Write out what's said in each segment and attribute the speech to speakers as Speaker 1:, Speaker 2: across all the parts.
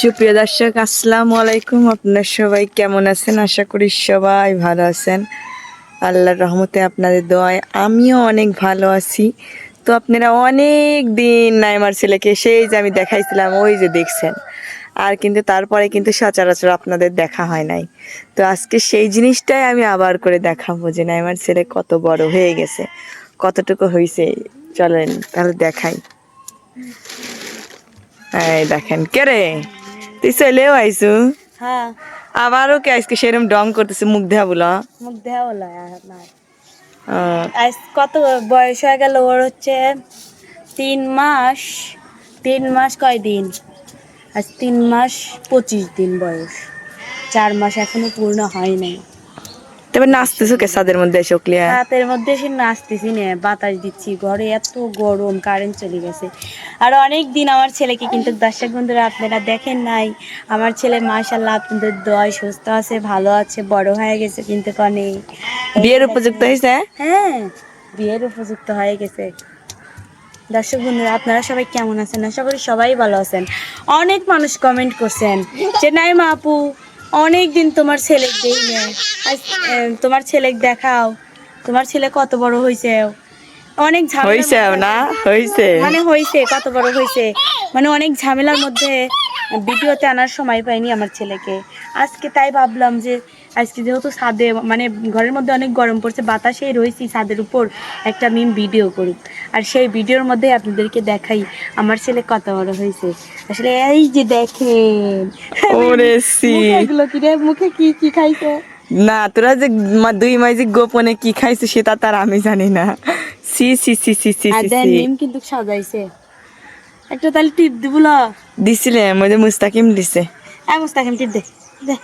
Speaker 1: সুপ্রিয় দর্শক, আসসালামু আলাইকুম। আপনার সবাই কেমন আছেন? আশা করি সবাই ভালো আছেন। আল্লাহর রহমতে আপনাদের দোয়ায় আমিও অনেক ভালো আছি। তো আপনারা অনেক দিন নাইমার ছেলেকে সেই যে আমি দেখাইছিলাম, ওই যে দেখছেন। আর কিন্তু তারপরে কিন্তু সচরাচর আপনাদের দেখা হয় নাই। তো আজকে সেই জিনিসটাই আমি আবার করে দেখাবো যে নাইমার ছেলে কত বড় হয়ে গেছে, কতটুকু হয়েছে চলেন, তাহলে দেখাই। এই দেখেন, কে রে? তুই চলেও আইসু
Speaker 2: হ্যাঁ
Speaker 1: আবারও কে আজকে সেরকম ডং করতেছে মুখ দেয়া বলা
Speaker 2: মুখ হলো আপনার আজ কত বয়স হয়ে গেল ওর হচ্ছে তিন মাস তিন মাস কয় দিন আজ তিন মাস পঁচিশ দিন বয়স চার মাস এখনও পূর্ণ হয় নাই
Speaker 1: তবে নাচতেছো কে সাদের মধ্যে এসে ক্লিয়ার
Speaker 2: রাতের মধ্যে সে নাচতেছি না বাতাস দিচ্ছি ঘরে এত গরম কারেন্ট চলে গেছে। আর অনেক দিন আমার ছেলেকে কিন্তু দর্শক বন্ধুরা আপনারা দেখেন নাই। আমার ছেলে মাশাল্লাহ আপনাদের দয় সুস্থ আছে ভালো আছে বড় হয়ে গেছে কিন্তু কনে।
Speaker 1: বিয়ের উপযুক্ত হয়েছে?
Speaker 2: হ্যাঁ বিয়ের উপযুক্ত হয়ে গেছে। দর্শক বন্ধুরা আপনারা সবাই কেমন আছেন? আশা করি সবাই ভালো আছেন। অনেক মানুষ কমেন্ট করছেন যে নাই মা আপু অনেক দিন তোমার ছেলে দেই না আজ, তোমার ছেলে দেখাও। তোমার ছেলে কত বড় হয়েছে অনেক ঝামেলা
Speaker 1: হয়েছে না হয়েছে
Speaker 2: মানে হয়েছে কত বড় হয়েছে মানে অনেক ঝামেলার মধ্যে ভিডিওতে আনার সময় পাইনি আমার ছেলেকে। আজকে তাই ভাবলাম যে আজকে যেহেতু ছাদে মানে ঘরের মধ্যে অনেক গরম পড়ছে বাতাসেই রয়েছি ছাদের উপর একটা মিম ভিডিও করুক আর সেই ভিডিওর মধ্যে আপনাদেরকে দেখাই আমার ছেলে কত বড় হয়েছে। আসলে এই যে দেখেন মুখে এগুলো কি রে? মুখে কি কি খাইছে?
Speaker 1: না তোরা যে দুই মাই যে গোপনে কি খাইছে সেটা তার আমি জানি না। সি সি সি সি সি
Speaker 2: মিম কিন্তু সাজাইছে। একটা তাহলে টিপ দিবলা
Speaker 1: দিছিলে মধ্যে মুস্তাকিম দিছে।
Speaker 2: এই মুস্তাকিম টিপ দে দে।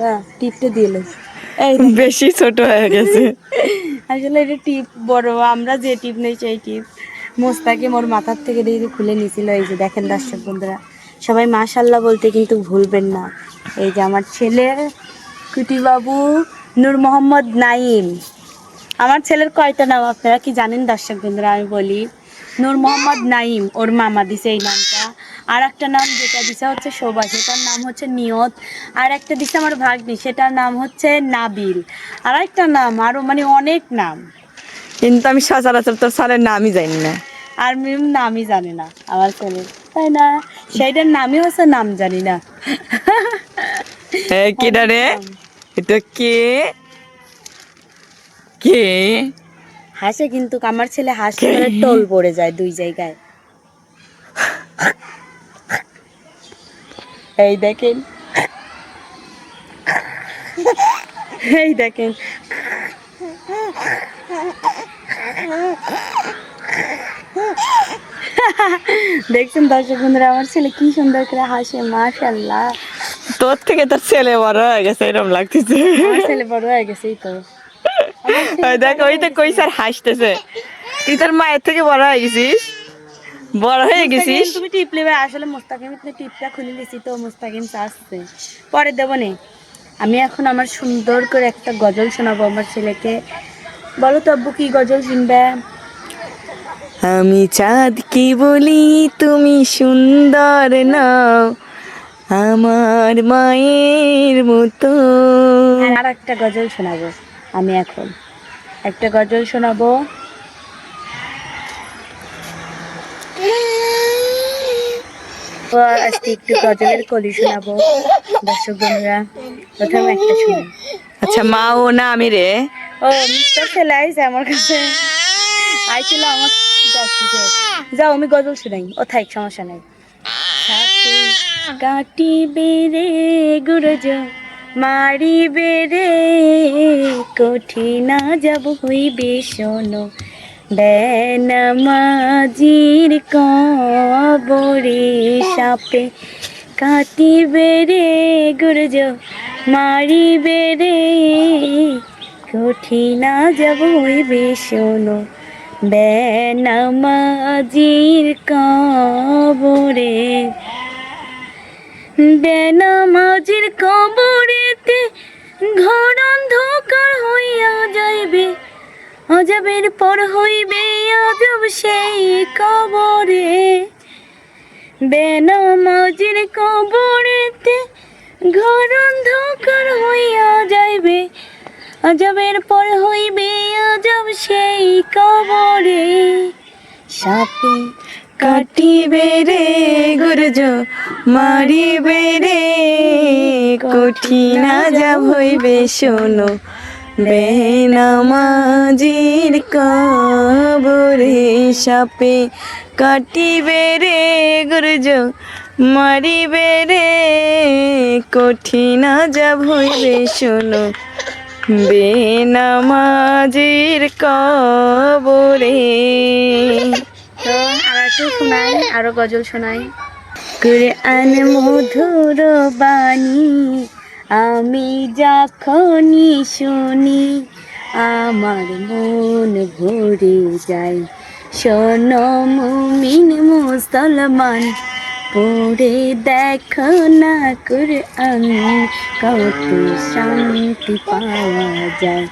Speaker 2: হ্যাঁ টিপটা দিলে এই
Speaker 1: বেশি ছোট হয়ে গেছে।
Speaker 2: আসলে এটা টিপ বড় আমরা যে টিপ নেই সেই টিপ। মোস্তাকিম ওর মাথার থেকে দিয়ে খুলে নিয়েছিল এই যে দেখেন দর্শক বন্ধুরা। সবাই মাশাল্লাহ বলতে কিন্তু ভুলবেন না। এই যে আমার ছেলের কুটি বাবু নূর মোহাম্মদ নাইম আমার ছেলের কয়টা নাম আপনারা কি জানেন দর্শক বন্ধুরা? আমি বলি নূর মোহাম্মদ নাইম ওর মামা দিছে এই নামটা। আর একটা নাম যেটা দিছে হচ্ছে শোভা সেটার নাম হচ্ছে নিয়ত। আর একটা দিছে আমার ভাগ্নি সেটার নাম হচ্ছে নাবিল। আর একটা নাম আরও মানে অনেক নাম।
Speaker 1: কিন্তু আমি সচরাচর তোর সালের নামই জানি না।
Speaker 2: আর মিম নামই জানে না আমার ছেলে তাই না? সেইটার নামই হচ্ছে নাম জানি না।
Speaker 1: এই রে? এটা কে? কে?
Speaker 2: হাসে কিন্তু আমার ছেলে হাসলে টোল পড়ে যায় দুই জায়গায়। এই দেখেন। এই দেখেন। দেখছেন দর্শক বন্ধুরা আমার ছেলে কি সুন্দর করে হাসে মাশাল্লাহ
Speaker 1: তোর থেকে তোর ছেলে বড় হয়ে গেছে এরকম লাগতেছে।
Speaker 2: ছেলে বড় হয়ে গেছে এই তো।
Speaker 1: দেখ ওই তো কই স্যার হাসতেছে। তুই তোর মায়ের থেকে বড় হয়ে গেছিস? বড় হয়ে গেছিস?
Speaker 2: তুমি টিপ নেবে। আসলে মুস্তাকিম তুমি টিপটা খুলে দিছি তো মুস্তাকিম আসছে পরে দেবো নে। আমি এখন আমার সুন্দর করে একটা গজল শোনাবো আমার ছেলেকে। বলো তো আব্বু কি গজল শুনবে?
Speaker 1: আমি চাঁদ কি বলি তুমি সুন্দর নাও। আমার মায়ের মতো।
Speaker 2: আর একটা গজল শোনাবো আমি এখন। একটা গজল শোনাবো। আজকে একটু গজলের কলি শোনাবো দর্শক বন্ধুরা। প্রথমে একটা শুনি।
Speaker 1: আচ্ছা মা ও না আমি রে?
Speaker 2: ও মিস্টার আমার কাছে। আইছিল আমার দশ যাও আমি গজল শুনাই। ও থাক সমস্যা নাই। কাটি বেড়ে গুরজ মারি বেড়ে কঠিনা যাব হইবে শোনো। বেনামাজির কবরে সাপে কাটি বেড়ে গুরজ মারি বেড়ে কঠিনা যাব হইবে, শোনো। বেনামাজির কবরে। বেনামাজির কবরেতে ঘর অন্ধকার হইয়া যাইবে। অজাবের পর হইবে আজব সেই কবরে। বেনামাজির কবরেতে ঘর অন্ধকার হইয়া যাইবে। অজবের পর হইবে আজব সেই কবরে। সাপে
Speaker 1: কাটিবে রে, গুরজ মারিবে রে। কঠিন যাব হইবে, শোনো। বেনামাজির কবরে সাপে কাটিবে রে গুরজ মারিবে রে কঠিন যাব হইবে শোনো। বেনামাজির কবরে।
Speaker 2: তো আর একটু শোনাই আরও গজল শোনাই। কুরআন মধুর বাণী আমি যখনই শুনি আমার মন ভরে যায় শোন মুমিন মুসলমান পড়ে দেখো না কুরআন কত শান্তি পাওয়া যায়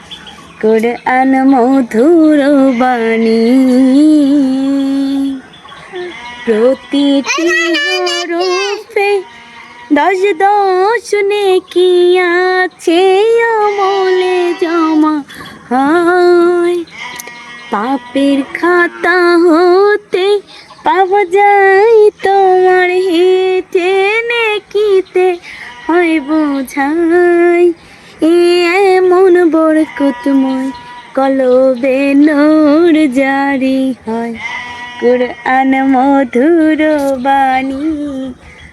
Speaker 2: কুরআন মধুর বাণী প্রতিটি দশ দশ নেকি আছে আমলে জমা হয়। পাপের খাতা হতে পাওয়া যায়, তোমার হেঁটে নেকিতে হয় বোঝাই। এমন বরকতময় কলবে নূর জারি হয়। কুরআন মধুর বাণী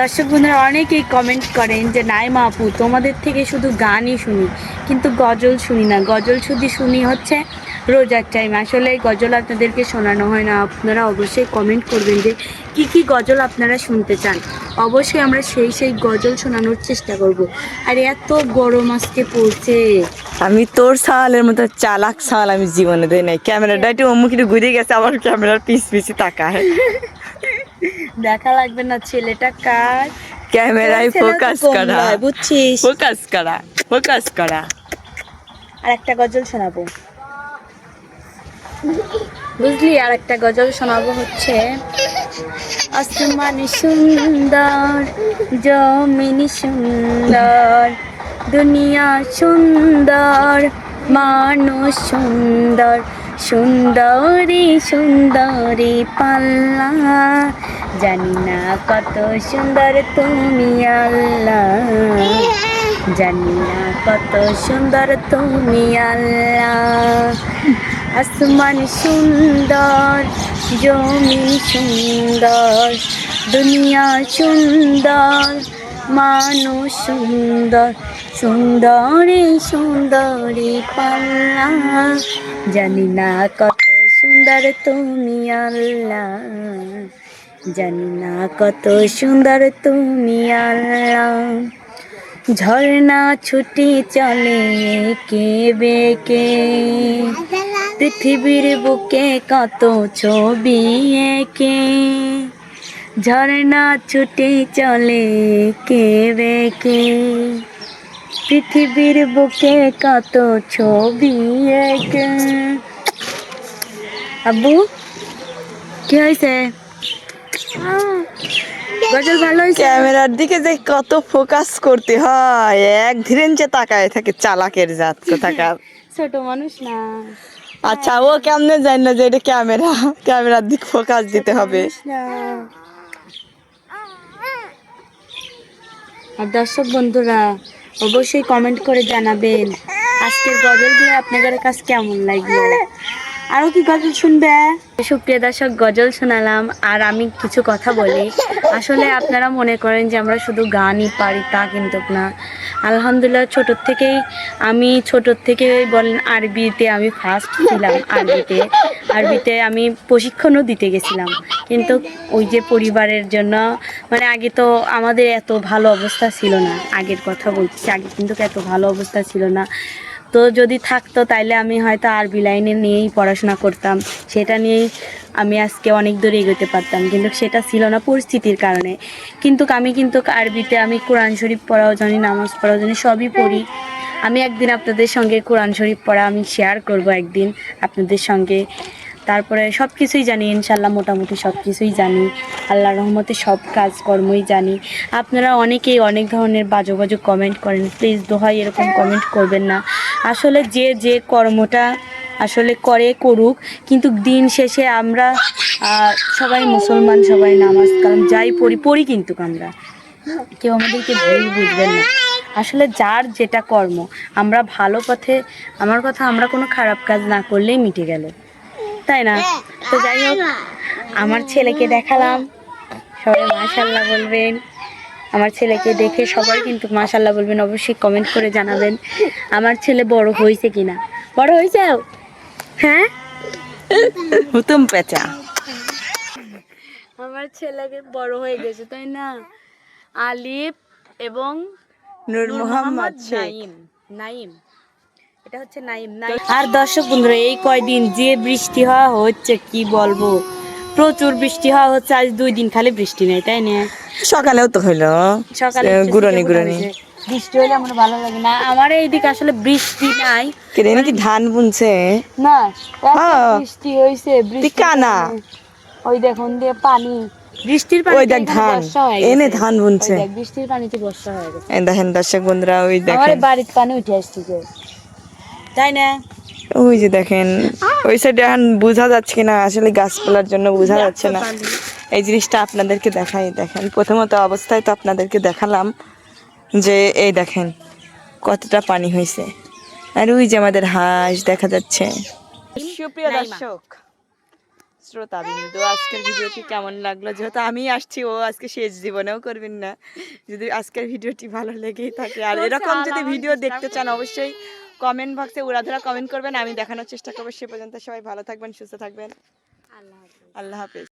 Speaker 2: দর্শক বন্ধুরা, অনেকেই কমেন্ট করেন যে নাই মা আপু, তোমাদের থেকে শুধু গানই শুনি, কিন্তু গজল শুনি না। গজল শুধু শুনি হচ্ছে রোজার টাইম আসলে গজল আপনাদেরকে শোনানো হয় না। আপনারা অবশ্যই কমেন্ট করবেন যে, কি কি গজল আপনারা শুনতে চান? অবশ্যই আমরা সেই সেই গজল শোনানোর চেষ্টা করব। আর এত গরম আজকে পড়ছে।
Speaker 1: আমি তোর সালের মতো চালাক সাল আমি জীবনে দেই নাই। ক্যামেরাটা একটু অমুক একটু ঘুরে গেছে আমার ক্যামেরার পিস পিছি তাকায়।
Speaker 2: দেখা লাগবে না ছেলেটা কার?
Speaker 1: ক্যামেরায় ফোকাস করা।
Speaker 2: বুঝছিস?
Speaker 1: ফোকাস করা ফোকাস করা।
Speaker 2: আর একটা গজল শোনাবো। বুঝলি আর একটা গজল শোনাবো হচ্ছে আসমান সুন্দর জমিন সুন্দর দুনিয়া সুন্দর মানুষ সুন্দর সুন্দরী সুন্দরী পাল্লা। জানি না কত সুন্দর তুমি আল্লাহ জানি না কত সুন্দর তুমি আল্লাহ আসমান সুন্দর, জমি সুন্দর, দুনিয়া সুন্দর, মানুষ সুন্দর। সুন্দরী সুন্দরী পাল্লা। জানি না কত সুন্দর তুমি আল্লাহ জানি না কত সুন্দর তুমি আল্লাহ ঝর্ণা ছুটি চলে কে বেকে পৃথিবীর বুকে কত ছবি একে? ঝর্ণা ছুটি চলে কে বেকে পৃথিবীর বুকে কত ছবি একে। আব্বু কি হয়েছে? গজল ভালো হয়েছে?
Speaker 1: ক্যামেরার দিকে যে কত ফোকাস করতে হয়। এক ধীরেন যে তাকায় থাকে চালাকের জাত কোথাকার
Speaker 2: ছোট মানুষ না।
Speaker 1: আচ্ছা ও কেমনে জানি না যে এটা ক্যামেরা? ক্যামেরার দিক ফোকাস দিতে হবে।
Speaker 2: আর দর্শক বন্ধুরা অবশ্যই কমেন্ট করে জানাবেন। আজকের গজলগুলো আপনাদের কাছে কেমন লাগল? আরও কি গজল শুনবে? সুপ্রিয় দর্শক, গজল শোনালাম, আর আমি কিছু কথা বলি। আসলে আপনারা মনে করেন যে আমরা শুধু গানই পারি, তা কিন্তু না। আলহামদুলিল্লাহ ছোটোর থেকেই আমি ছোটোর থেকে বলেন আরবিতে আমি ফার্স্ট ছিলাম আরবিতে। আরবিতে আমি প্রশিক্ষণও দিতে গেছিলাম। কিন্তু ওই যে পরিবারের জন্য মানে আগে তো আমাদের এত ভালো অবস্থা ছিল না, আগের কথা বলছি, আগে কিন্তু এত ভালো অবস্থা ছিল না। তো যদি থাকতো তাইলে আমি হয়তো আরবি লাইনে নিয়েই পড়াশোনা করতাম, সেটা নিয়েই আমি আজকে অনেক দূর এগোতে পারতাম, কিন্তু সেটা ছিল না পরিস্থিতির কারণে। কিন্তু আমি কিন্তু আরবিতে আমি কোরআন শরীফ পড়াও জানি, নামাজ পড়াও জানি, সবই পড়ি। আমি একদিন আপনাদের সঙ্গে কোরআন শরীফ পড়া আমি শেয়ার করব একদিন আপনাদের সঙ্গে। তারপরে সব কিছুই জানি ইনশাল্লাহ মোটামুটি সব কিছুই জানি। আল্লাহ রহমতে সব কাজকর্মই জানি। আপনারা অনেকেই অনেক ধরনের বাজো বাজো কমেন্ট করেন প্লিজ দোহাই এরকম কমেন্ট করবেন না। আসলে যে যে কর্মটা আসলে করে, করুক, কিন্তু দিন শেষে আমরা সবাই মুসলমান, সবাই নামাজ কালাম, যাই পড়ি পড়ি কিন্তু আমরা। কেউ আমাদেরকে ভুল বুঝবেন না। আসলে যার যেটা কর্ম আমরা ভালো পথে আমার কথা আমরা কোনো খারাপ কাজ না করলেই মিটে গেল। তাই না? তো যাই হোক আমার ছেলেকে দেখালাম। সবাই মাশাল্লাহ বলবেন। আমার ছেলেকে দেখে সবাই কিন্তু মাশাল্লাহ বলবেন। অবশ্যই কমেন্ট করে জানাবেন আমার ছেলে বড় হয়েছে কিনা। বড় হয়েছে? হ্যাঁ?
Speaker 1: হুতুম পেঁচা।
Speaker 2: আমার ছেলেকে বড় হয়ে গেছে তাই না? আলিফ এবং
Speaker 1: নূর মোহাম্মদ
Speaker 2: নাইম নাইম এটা হচ্ছে নাইম নাইম আর দর্শক বন্ধুরা এই কয়দিন যে বৃষ্টি হওয়া হচ্ছে কি বলব? প্রচুর বৃষ্টি হওয়া হচ্ছে আজ দুই দিন খালি বৃষ্টি নেই তাই না?
Speaker 1: সকালেও তো হইল।
Speaker 2: সকালে
Speaker 1: গুড়নি গুড়নি।
Speaker 2: বৃষ্টি হলে আমার ভালো লাগে না। আমার এইদিকে আসলে বৃষ্টি নাই।
Speaker 1: কেন নাকি ধান বুনছে?
Speaker 2: না
Speaker 1: হ্যাঁ।
Speaker 2: বৃষ্টি হয়েছে বৃষ্টি
Speaker 1: কানা।
Speaker 2: ওই দেখুন দিয়ে পানি। বৃষ্টির পানি
Speaker 1: ওই দেখ ধান এনে ধান বুনছে।
Speaker 2: বৃষ্টির পানিতে বর্ষা হয়ে গেছে।
Speaker 1: এই দেখেন দর্শক বন্ধুরা ওই
Speaker 2: আমার বাড়ির পানি উঠে আসছে যে। তাই না?
Speaker 1: ওই যে দেখেন ওই সাইডে এখন বোঝা যাচ্ছে না আসলে গাছপালার জন্য বোঝা যাচ্ছে না। এই জিনিসটা আপনাদেরকে দেখাই দেখেন। প্রথমত অবস্থায় তো আপনাদেরকে দেখালাম যে এই দেখেন কতটা পানি হয়েছে। আর ওই যে আমাদের হাঁস দেখা যাচ্ছে। সুপ্রিয় দর্শক শ্রোতা বিন্দু আজকের ভিডিওটি কেমন লাগল? যেহেতু আমি আসছি ও আজকে শেষ জীবনেও করবেন না। যদি আজকের ভিডিওটি ভালো লেগেই থাকে। আর এরকম যদি ভিডিও দেখতে চান অবশ্যই কমেন্ট বক্সে উড়াধরা কমেন্ট করবেন। আমি দেখানোর চেষ্টা করব। সে পর্যন্ত সবাই ভালো থাকবেন সুস্থ থাকবেন।
Speaker 2: আল্লাহ হাফিজ।
Speaker 1: আল্লাহ হাফেজ।